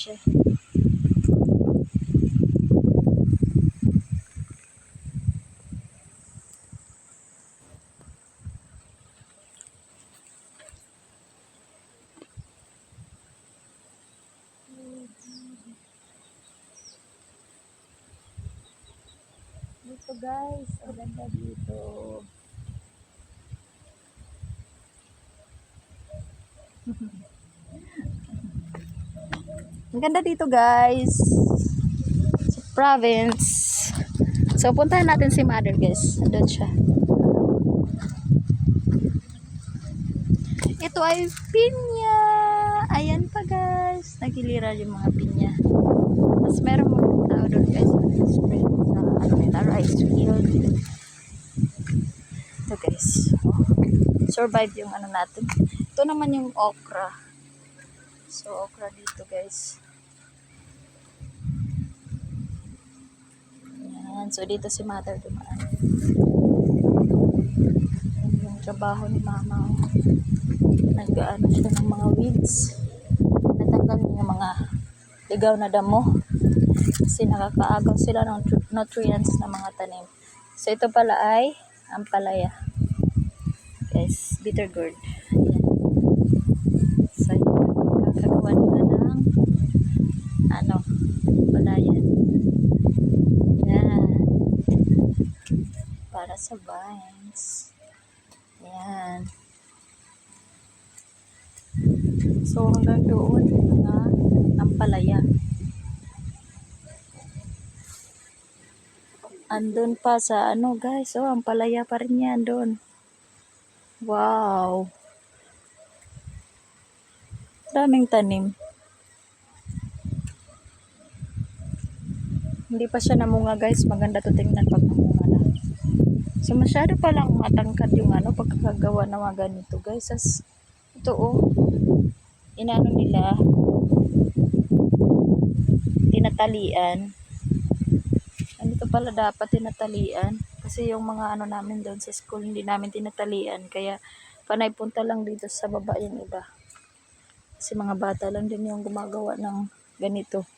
siya. Guys, ang ganda dito. Ang ganda dito guys. Sa province. So puntahan natin si mother guys. Doon siya. Ito ay pinya. Ayan pa guys. Nagilira yung mga pinya. Tapos meron mga tao doon guys. Spread sa ano rice field. Ito guys. Survive yung ano natin. Ito naman yung okra. So, okra dito guys. Ayan. So, dito si mother dumaan. Ayan yung trabaho ni mama. Nag-ano siya ng mga weeds. Natanggal niya mga ligaw na damo. Kasi nakakaagaw sila ng nutrients ng mga tanim. So, ito pala ay ampalaya. Guys, bitter gourd. Ayan. So, yun. Nakagawa nila ng ano, palayan. Yan. Para sa vines. Yan. So, hanggang doon mga ampalaya. Andun pa sa ano guys, oh, ampalaya pa rin yan doon. Wow. Daming tanim. Hindi pa siya namunga guys. Maganda to tingnan pag namunga na. So masyado pa lang matangkad yung ano pagkakagawa ng mga ganito guys. As, ito oh. Inano nila. Tinatalian. Ganito pala dapat tinatalian. Kasi yung mga ano namin doon sa school hindi namin tinatalian. Kaya panay punta lang dito sa baba yung iba. Kasi mga bata lang din yung gumagawa ng ganito.